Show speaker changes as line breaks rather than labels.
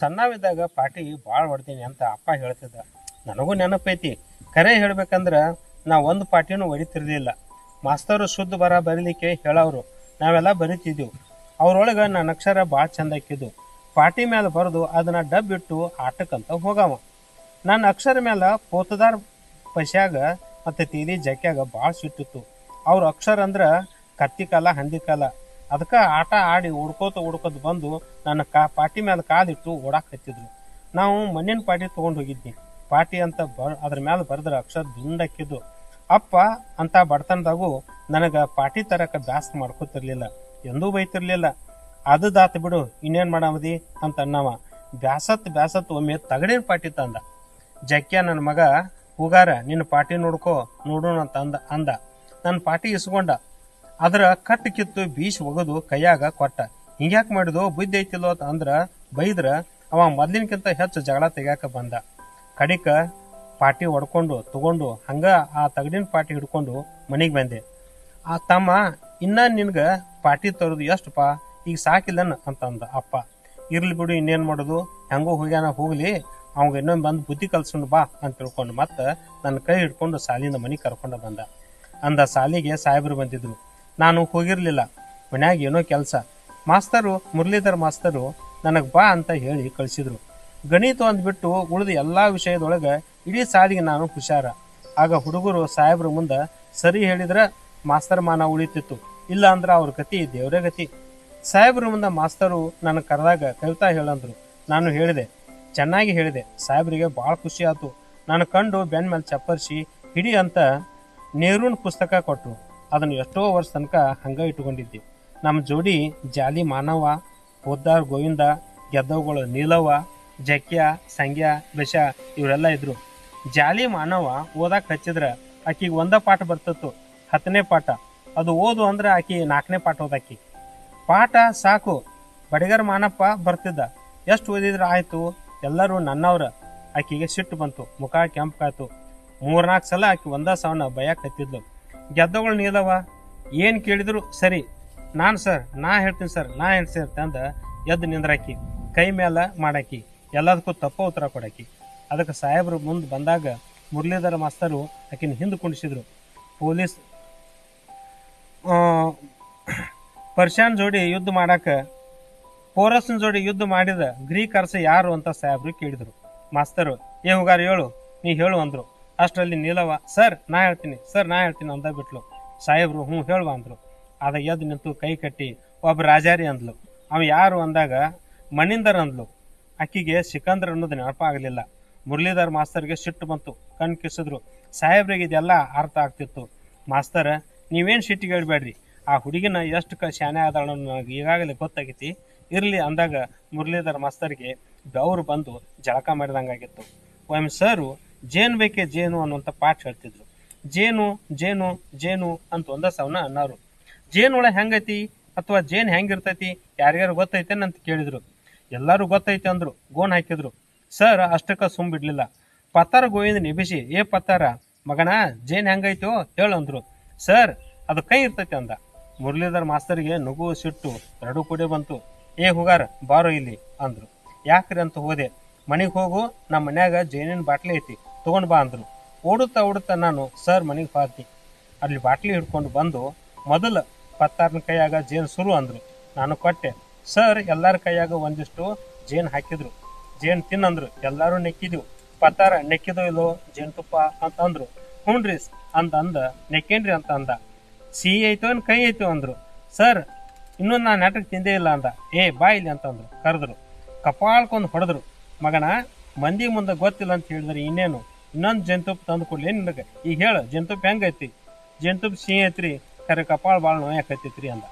ಸಣ್ಣವಿದ್ದಾಗ ಪಾಟಿ ಭಾಳ ಹೊಡ್ತೀನಿ ಅಂತ ಅಪ್ಪ ಹೇಳ್ತಿದ್ದ. ನನಗೂ ನೆನಪೈತಿ. ಕರೆ ಹೇಳ್ಬೇಕಂದ್ರೆ ನಾ ಒಂದು ಪಾಟಿನೂ ಹೊಡಿತಿರ್ಲಿಲ್ಲ. ಮಾಸ್ತರು ಶುದ್ಧ ಬರ ಬರೀಲಿಕ್ಕೆ ಹೇಳೋರು ನಾವೆಲ್ಲ ಬರಿತಿದ್ದೆವು ಅವ್ರೊಳಗೆ ನನ್ನ ಅಕ್ಷರ ಭಾಳ ಚಂದ ಹಾಕಿದ್ದು ಪಾಟಿ ಮೇಲೆ ಬರೆದು ಅದನ್ನು ಡಬ್ ಇಟ್ಟು ಆಟಕ್ಕಂತ ಹೋಗವ. ನನ್ನ ಅಕ್ಷರ ಮೇಲೆ ಪೋತದಾರ್ ಪಶ್ಯಾಗ ಮತ್ತು ತೀರಿ ಜಕ್ಯಾಗ ಭಾಳ ಸಿಟ್ಟಿತ್ತು. ಅವ್ರ ಅಕ್ಷರ ಅಂದ್ರೆ ಕತ್ತಿ ಕಾಲ ಹಂದಿ ಕಾಲ ಅದಕ್ಕೆ ಆಟ ಆಡಿ ಹುಡ್ಕೋತ ಹುಡ್ಕೋತ ಬಂದು ನನ್ನ ಕಾ, ಪಾಟಿ ಮೇಲೆ ಕಾಲಿಟ್ಟು ಓಡಾಕ್ ಹತ್ತಿದ್ರು. ನಾವು ಮಣ್ಣಿನ ಪಾಟಿ ತೊಗೊಂಡು ಹೋಗಿದ್ವಿ. ಪಾಟಿ ಅಂತ ಬ, ಅದ್ರ ಮೇಲೆ ಬರೆದ್ರೆ ಅಕ್ಷರ ದುಂಡಕ್ಕಿದ್ದು. ಅಪ್ಪ, ಅಂತ ಬಡತನದಾಗೂ ನನಗೆ ಪಾಟಿ ತರಕ ಬ್ಯಾಸ್ ಮಾಡ್ಕೋತಿರ್ಲಿಲ್ಲ. ಎಂದೂ ಬೈತಿರ್ಲಿಲ್ಲ. ಅದು ದಾತ ಬಿಡು, ಇನ್ನೇನು ಮಾಡಾಮದಿ? ಅಂತ ಅನ್ನವ. ಬ್ಯಾಸತ್ ಬ್ಯಾಸತ್ ಒಮ್ಮೆ ತಗಡಿನ ಪಾಟಿ ತಂದ. ಜಕ್ಯ ನನ್ನ ಮಗ, ಹೂಗಾರ ನಿನ್ನ ಪಾಟಿ ನೋಡ್ಕೋ ನೋಡೋಣ ಅಂತ ಅಂದ ಅಂದ. ನನ್ನ ಪಾಟಿ ಇಸ್ಕೊಂಡ. ಅದರ ಕಟ್ಟು ಕಿತ್ತು ಬೀಸ್ ಒಗದು ಕೈಯಾಗ ಕೊಟ್ಟ. ಹಿಂಗ್ಯಾಕ್ ಮಾಡಿದು ಬುದ್ಧಿ ಐತಿಲ್ಲೋ ಅಂದ್ರ ಬೈದ್ರ ಅವ ಮೊದ್ಲಿನಕ್ಕಿಂತ ಹೆಚ್ಚು ಜಗಳ ತೆಗ್ಯಾಕ ಬಂದ. ಕಡಿಕ ಪಾಟಿ ಒಡ್ಕೊಂಡು ತಗೊಂಡು ಹಂಗ ಆ ತಗಡಿನ ಪಾಟಿ ಹಿಡ್ಕೊಂಡು ಮನೆಗೆ ಬಂದೆ. ಆ ತಮ್ಮ, ಇನ್ನ ನಿನ್ಗ ಪಾಟಿ ತರೋದು ಎಷ್ಟಪ್ಪ ಈಗ ಸಾಕಿಲ್ಲನ? ಅಂತಂದ ಅಪ್ಪ. ಇರ್ಲಿ ಬಿಡು, ಇನ್ನೇನ್ ಮಾಡೋದು? ಹೆಂಗೋ ಹೋಗ್ಯಾನ, ಹೋಗ್ಲಿ. ಅವಂಗ ಇನ್ನೊಂದು ಬಂದು ಬುದ್ಧಿ ಕಲ್ಸ್ಕೊಂಡು ಬಾ ಅಂತ ತಿಳ್ಕೊಂಡು ಮತ್ತೆ ನನ್ನ ಕೈ ಹಿಡ್ಕೊಂಡು ಸಾಲಿಂದ ಮನೆಗೆ ಕರ್ಕೊಂಡು ಬಂದ. ಅಂದ ಸಾಲಿಗೆ ಸಾಹೇಬರು ಬಂದಿದ್ರು. ನಾನು ಹೋಗಿರಲಿಲ್ಲ. ಮನ್ಯಾಗ ಏನೋ ಕೆಲಸ. ಮಾಸ್ತರು, ಮುರಳೀಧರ್ ಮಾಸ್ತರು ನನಗೆ ಬಾ ಅಂತ ಹೇಳಿ ಕಳಿಸಿದ್ರು. ಗಣಿತ ಅಂದ್ಬಿಟ್ಟು ಉಳಿದ ಎಲ್ಲ ವಿಷಯದೊಳಗೆ ಇಡೀ ಸಾಲಿಗೆ ನಾನು ಹುಷಾರ. ಆಗ ಹುಡುಗರು ಸಾಹೇಬ್ರ ಮುಂದೆ ಸರಿ ಹೇಳಿದ್ರೆ ಮಾಸ್ತರ್ ಮಾನ ಉಳಿತಿತ್ತು. ಇಲ್ಲ ಅಂದ್ರೆ ಅವ್ರ ಗತಿ ದೇವರೇ ಗತಿ. ಸಾಹೇಬ್ರ ಮುಂದೆ ಮಾಸ್ತರು ನನ್ನ ಕರೆದಾಗ ಕವಿತಾ ಹೇಳಂದ್ರು. ನಾನು ಹೇಳಿದೆ, ಚೆನ್ನಾಗಿ ಹೇಳಿದೆ, ಸಾಹೇಬ್ರಿಗೆ ಭಾಳ ಖುಷಿ ಆಯ್ತು ನಾನು ಕಂಡು ಬೆನ್ ಮೇಲೆ ಚಪ್ಪರಿಸಿ, ಹಿಡಿ ಅಂತ ನೇರೂನ್ ಪುಸ್ತಕ ಕೊಟ್ಟರು ಅದನ್ನು ಎಷ್ಟೋ ವರ್ಷ ತನಕ ಹಂಗೆ ಇಟ್ಟುಕೊಂಡಿದ್ದೆ ನಮ್ಮ ಜೋಡಿ ಜಾಲಿ ಮಾನವ ಪೋದ್ದಾರ್ ಗೋವಿಂದ, ಗೆದ್ದವುಗಳು ನೀಲವ್ವ, ಜಕ್ಯ, ಸಂಗ್ಯ ಬೆಷ ಇವರೆಲ್ಲ ಇದ್ರು. ಜಾಲಿ ಮಾನವ ಓದಾಕ್ ಹಚ್ಚಿದ್ರೆ ಆಕಿಗೆ ಒಂದ ಪಾಠ ಬರ್ತಿತ್ತು. ಹತ್ತನೇ ಪಾಠ. ಅದು ಓದು ಅಂದ್ರೆ ಆಕಿ ನಾಲ್ಕನೇ ಪಾಠ ಓದಾಕಿ. ಪಾಠ ಸಾಕು. ಬಡಿಗರ್ ಮಾನಪ್ಪ ಬರ್ತಿದ್ದ. ಎಷ್ಟು ಓದಿದ್ರೆ ಆಯ್ತು? ಎಲ್ಲರೂ ನನ್ನವ್ರ. ಆಕಿಗೆ ಸಿಟ್ಟು ಬಂತು. ಮುಖ ಕೆಂಪು ಕಾಯ್ತು. ಮೂರ್ನಾಲ್ಕು ಸಲ ಆಕಿ ಒಂದ ಸಾವನ್ನ ಭಯ ಹತ್ತಿದ್ಲು. ಗೆದ್ದಗಳು ನೀದವ ಏನು ಕೇಳಿದ್ರು ಸರಿ. ನಾನು ಸರ್ ನಾ ಹೇಳ್ತೀನಿ ಸರ್ ನಾ ಹೇಳ್ತೀನಿ ಅಂದ ಎದ್ದು ನಿಂದ್ರಾಕಿ, ಕೈ ಮೇಲೆ ಮಾಡಾಕಿ, ಎಲ್ಲದಕ್ಕೂ ತಪ್ಪು ಉತ್ತರ ಕೊಡಾಕಿ. ಅದಕ್ಕೆ ಸಾಹೇಬರು ಮುಂದೆ ಬಂದಾಗ ಮುರಳೀಧರ ಮಾಸ್ತರು ಆಕಿನ ಹಿಂದೆ ಕುಣಿಸಿದ್ರು ಪೊಲೀಸ್ ಪರ್ಷಿಯನ್ ಜೋಡಿ ಯುದ್ಧ ಮಾಡಾಕ, ಪೋರಸ್ನ ಜೋಡಿ ಯುದ್ಧ ಮಾಡಿದ ಗ್ರೀಕ್ ಅರಸ ಯಾರು ಅಂತ ಸಾಹೇಬ್ರು ಕೇಳಿದರು. ಮಾಸ್ತರು, ಏ ಹುಗಾರ ಹೇಳು, ನೀ ಹೇಳು ಅಂದ್ರು. ಅಷ್ಟರಲ್ಲಿ ನೀಲವ ಸರ್, ನಾ ಹೇಳ್ತೀನಿ, ಸರ್, ನಾ ಹೇಳ್ತೀನಿ ಅಂದ ಬಿಟ್ಲು. ಸಾಹೇಬ್ರು, ಹ್ಞೂ, ಹೇಳುವ ಅಂದರು. ಅದ ಎದ್ದು ನಿಂತು ಕೈ ಕಟ್ಟಿ ಒಬ್ಬ ರಾಜಾರಿ ಅಂದ್ಲು. ಅವ ಯಾರು ಅಂದಾಗ, ಮಣಿಂದರ್ ಅಂದ್ಲು. ಅಕ್ಕಿಗೆ ಸಿಕಂದ್ರ ಅನ್ನೋದು ನೆನಪ ಆಗಲಿಲ್ಲ. ಮುರಳೀಧರ್ ಮಾಸ್ತರ್ಗೆ ಸಿಟ್ಟು ಬಂತು. ಕಣ್ ಕಿಸಿದ್ರು. ಸಾಹೇಬ್ರಿಗೆ ಇದೆಲ್ಲ ಅರ್ಥ ಆಗ್ತಿತ್ತು. ಮಾಸ್ತರ್, ನೀವೇನು ಸಿಟ್ಟಿಗೆ ಹೇಳ್ಬೇಡ್ರಿ ಆ ಹುಡುಗಿನ ಎಷ್ಟು ಕ, ಶಾನೆ ನನಗೆ ಈಗಾಗಲೇ ಗೊತ್ತಾಗೈತಿ. ಇರಲಿ ಅಂದಾಗ ಮುರಳೀಧರ್ ಮಾಸ್ತರ್ಗೆ ಬೆವರು ಬಂದು ಜಳಕ ಮಾಡಿದಂಗಾಗಿತ್ತು. ಒಮ್ಮೆ, ಸರು ಜೇನು ಬೇಕೆ ಜೇನು ಅನ್ನುವಂಥ ಪಾಠ ಹೇಳ್ತಿದ್ರು. ಜೇನು ಜೇನು ಜೇನು ಅಂತ ಒಂದ ಸವನ ಅನ್ನೋರು. ಜೇನು ಒಳಗೆ ಹೆಂಗೈತಿ ಅಥವಾ ಜೇನು ಹೆಂಗಿರ್ತೈತಿ ಯಾರ್ಯಾರು ಗೊತ್ತೈತೆ ಅಂತ ಕೇಳಿದ್ರು. ಎಲ್ಲರೂ ಗೊತ್ತೈತೆ ಅಂದ್ರು, ಗೋನ್ ಹಾಕಿದ್ರು. ಸರ್, ಅಷ್ಟಕ್ಕ ಸುಮ್ ಬಿಡ್ಲಿಲ್ಲ. ಪತ್ತಾರ ಗೋವಿಂದ ನೆಬಿಸಿ ಏ ಪತ್ತಾರ, ಮಗನ, ಜೇನ್ ಹೆಂಗೈತೋ ಹೇಳು ಅಂದ್ರು. ಸರ್, ಅದು ಕೈ ಇರ್ತೈತೆ ಅಂದ. ಮುರಳೀಧರ್ ಮಾಸ್ತರಿಗೆ ನಗು, ಸಿಟ್ಟು, ಎರಡು ಕೂಡೆ ಬಂತು. ಏ ಹುಗಾರ, ಬಾರೋ ಇಲ್ಲಿ ಅಂದ್ರು. ಯಾಕ್ರಿ? ಅಂತ ಹೋದೆ. ಮನೆಗೆ ಹೋಗು ನಮ್ಮ ಮನ್ಯಾಗ ಜೇನಿನ ಬಾಟ್ಲಿ ಐತಿ. ತಗೊಂಡ್ ಬಾ ಅಂದ್ರು ಓಡುತ್ತಾ ಓಡುತ್ತಾ ನಾನು, ಸರ್, ಮನೆಗೆ ಹೋದ್ನಿ ಅಲ್ಲಿ ಬಾಟ್ಲಿ ಹಿಡ್ಕೊಂಡು ಬಂದು ಮೊದಲು ಪತ್ತಾರನ ಕೈಯಾಗ ಜೇನು ಶುರು ಅಂದ್ರು. ನಾನು ಕೊಟ್ಟೆ, ಸರ್, ಎಲ್ಲರ ಕೈಯಾಗ ಒಂದಿಷ್ಟು ಜೇನು ಹಾಕಿದ್ರು. ಜೇನು ತಿನ್ನಂದ್ರು. ಎಲ್ಲರೂ ನೆಕ್ಕಿದ್ವು. ಪತ್ತಾರ, ನೆಕ್ಕಿದೋ ಇಲ್ಲೋ ಜೇನುತುಪ್ಪ ಅಂತ ಅಂದ್ರು. ಹ್ಞೂನ್ರಿ ಅಂತ ಅಂದ ನೆಕ್ಕೇನ್ರಿ ಅಂತ ಅಂದ. ಸಿಹಿ ಐತೋ ಏನ್ ಕೈ ಐತೋ ಅಂದ್ರು. ಸರ್ ಇನ್ನೂ ನಾನು ನಾಟಕ ತಿಂದೇ ಇಲ್ಲ ಅಂದ. ಏ, ಬಾ ಇಲ್ಲಿ ಅಂತ ಅಂದ್ರು. ಕರೆದ್ರು. ಕಪಾಳ್ಕೊಂಡು ಹೊಡೆದ್ರು. ಮಗನ, ಮಂದಿ ಮುಂದೆ ಗೊತ್ತಿಲ್ಲ ಅಂತ ಹೇಳಿದ್ರೆ ಇನ್ನೇನು? ಇನ್ನೊಂದು ಜೇನುತುಪ್ಪ ತಂದು ಕೊಡ್ಲಿ. ನಿನಗೆ? ಈಗ ಹೇಳು ಜೇನುತುಪ್ಪ ಹೆಂಗೈತಿ? ಜೇನುತುಪ್ಪ ಸಿಹಿ ಐತ್ರಿ. ಕರೆ ಕಪಾಳ ಭಾಳ ನೋಯಾಕತ್ತೈತ್ರಿ ಅಂದ.